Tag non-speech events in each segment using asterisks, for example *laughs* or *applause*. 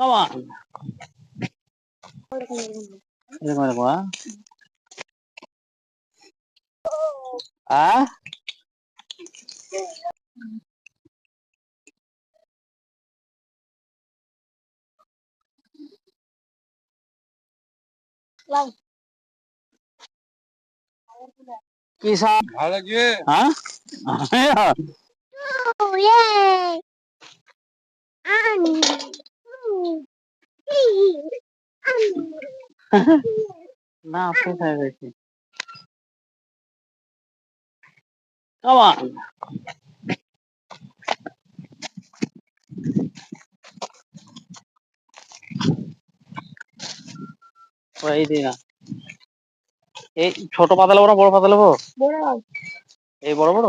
Come on. এরকম এরকম হ্যাঁ আহ কি সব ভালো লাগছে হ্যাঁ Oh, yay! Um, *laughs* না হয়ে গেছে. এই ছোট পাতা নেব না বড় পাতা নেব এই বড় বড়?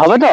হবে তো?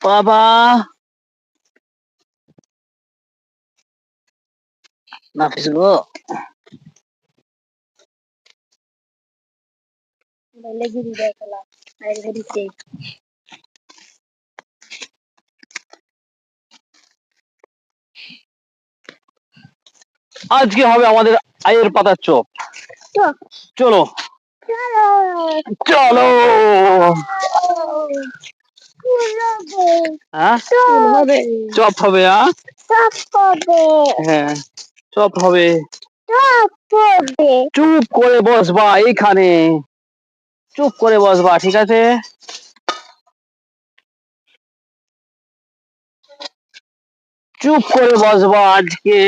বাবা। নাফিস গো আজকে হবে আমাদের আয়ের পাতার চপ। চলো। চলো। হ্যাঁ? চপ হবে হ্যাঁ? হ্যাঁ চপ হবে। চুপ করে বসবা এইখানে। চুপ করে বসবা ঠিক আছে? চুপ করে বসবা আজকে।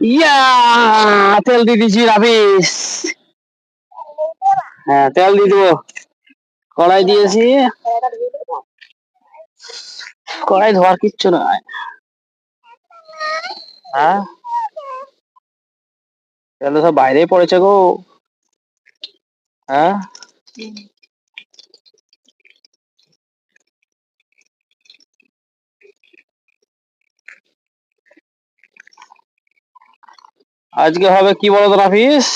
ইয়া তেল দিয়ে দিচ্ছি রাবিস হ্যাঁ তেল দিয়ে দেবো কড়াই দিয়েছি। কড়াই ধোয়ার কিচ্ছু নয়। হ্যাঁ? তেল তো সব বাইরেই পড়েছে গো। হ্যাঁ? আজকে হবে কি বলো তো রাফিস?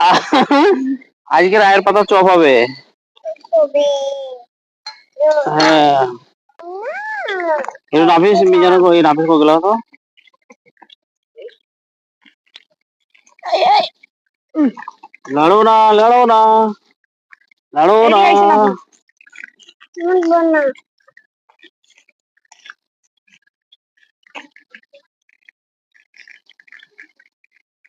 *laughs* আজকে রায়ের পাতা চপ হবে। হ্যাঁ। নাফিস মিজানো গো এই নাফিস কো গেল তো? লড়ো না লড়ো না। লড়ো না।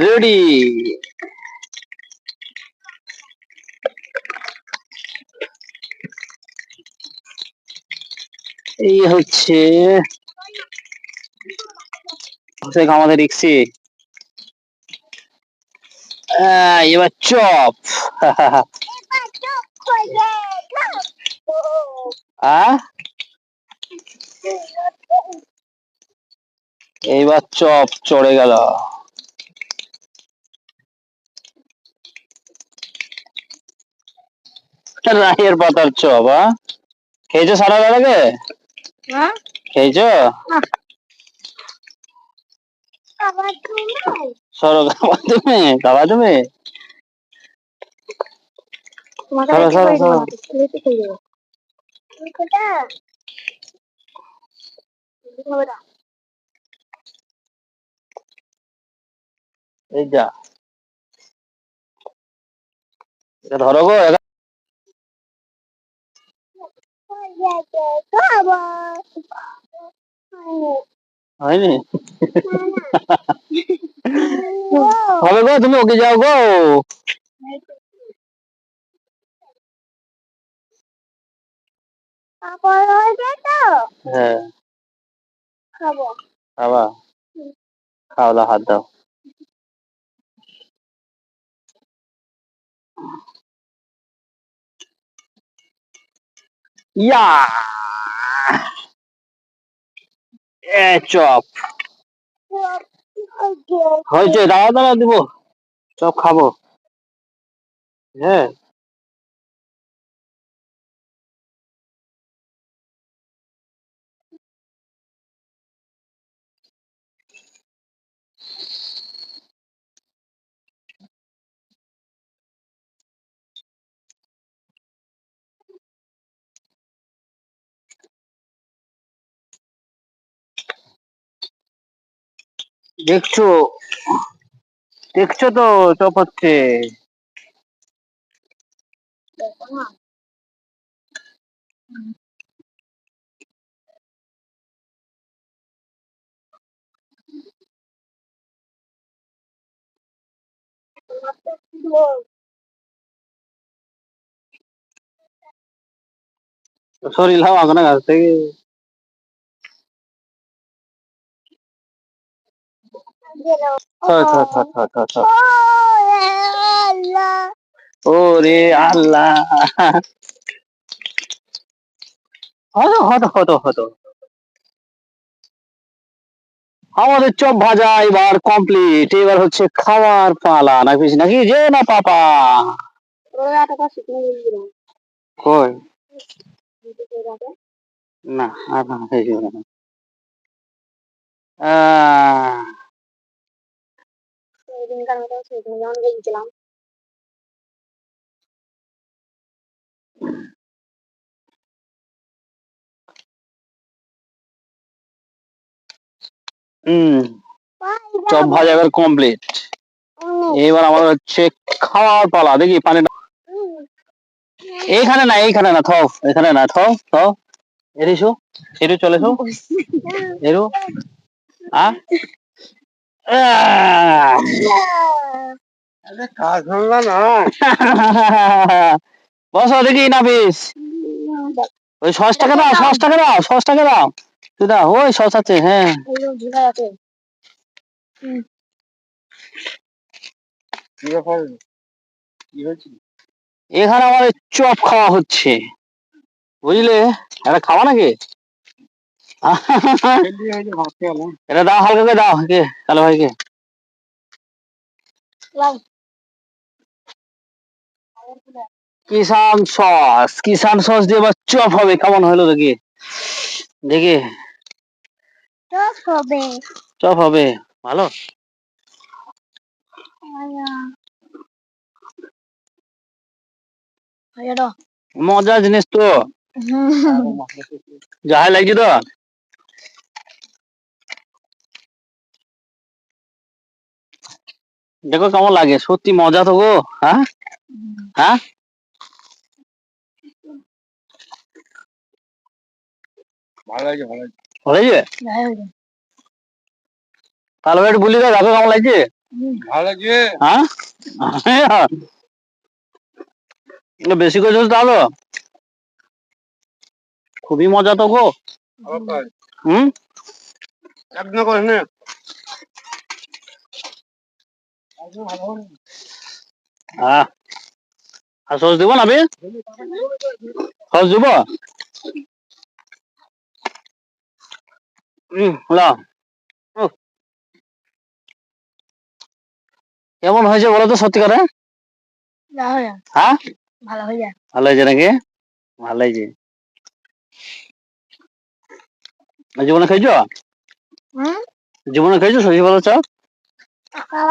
রেডি। এই হচ্ছে আমাদের রিক্সি আহ, এবার চপ। এইবার চপ চড়ে গেল। রায়ের পাতার চপ হ্যাঁ খেয়েছো সারা বেলাকে খেয়েছো? সরো খাবা তুমি? খাবা তুমি? সরো সরো সরো। কোটা কোটা এই যা। ধরো গো এটা- খাব হয়নি? হবে গো তুমি ওকে যাও গো। হ্যাঁ। খাবা? খাও হাত দাও। ইয়া এ চপ হয়েছে দাঁড়া দাঁড়া দিব। চপ খাব। হ্যাঁ। দেখছ? দেখছ তো চপ হচ্ছে। শরীর হাওয়া না গাছ থেকে। ওরে আল্লাহ। হতো হতো হতো হতো আমাদের চপ ভাজা এবার কমপ্লিট এবার হচ্ছে খাওয়ার পালা। না নাকি নাকি যে না পাপা। কই? না, আর না হুম। চপ ভাজা এবার কমপ্লিট এবার আমাদের হচ্ছে খাওয়ার পালা, দেখি পানিটা। এইখানে না এইখানে না, থাও, এখানে না, থাও থাও। এরিসু এরু চলে এসো। এরু। আ? আহ! *laughs* বসো দেখি না বেশ ওই সসটাকে দাও সসটাকে দাও সসটাকে দাও। তুই দাও, ওই সস আছে হ্যাঁ। এখানে আমাদের চপ খাওয়া হচ্ছে। বুঝলে? এটা খাওয়া নাকি? *laughs* এটা দাও হালকা করে দাও কে কালো ভাইকে। কিষান সস কিষান সস দিয়ে এবার চপ হবে কেমন হলো দেখি। দেখি। হবে। চপ হবে ভালো? মজার জিনিস তো। যাহাই লাগছে তো। দেখো কেমন লাগে সত্যি মজা তো গো হ্যাঁ? হ্যাঁ? হয়েছে কালো ভাই একটু বলি দাও দেখো কেমন লাগছে? হ্যাঁ? বেশি করে দিস তাহলে? খুবই মজা তো গো। হুম? হ্যাঁ আর সস দিব না বে সস দিব? কেমন হয়েছে বলো তো সত্যিকারে হ্যাঁ ভালো হয়ে যায় ভালো হয়েছে নাকি? ভালো হয়েছে। জীবনে খাইছো হুম? জীবনে খাইছো সবজি ভালো চাপ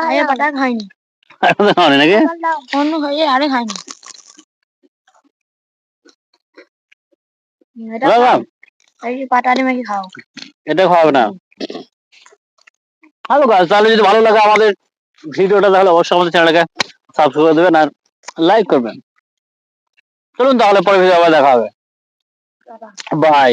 আরে বাটা খাইনি। খাওনি নাকি? অন্য খাইয়ে আরে খাইনি। এটা খাওয়াবে না। ভালো কাজ তাহলে যদি ভালো লাগে আমাদের ভিডিওটা তাহলে অবশ্যই আমাদের চ্যানেলকে সাবস্ক্রাইব করে দেবেন আর লাইক করবেন। চলুন তাহলে পরে ভিডিও আবার দেখা হবে। বাই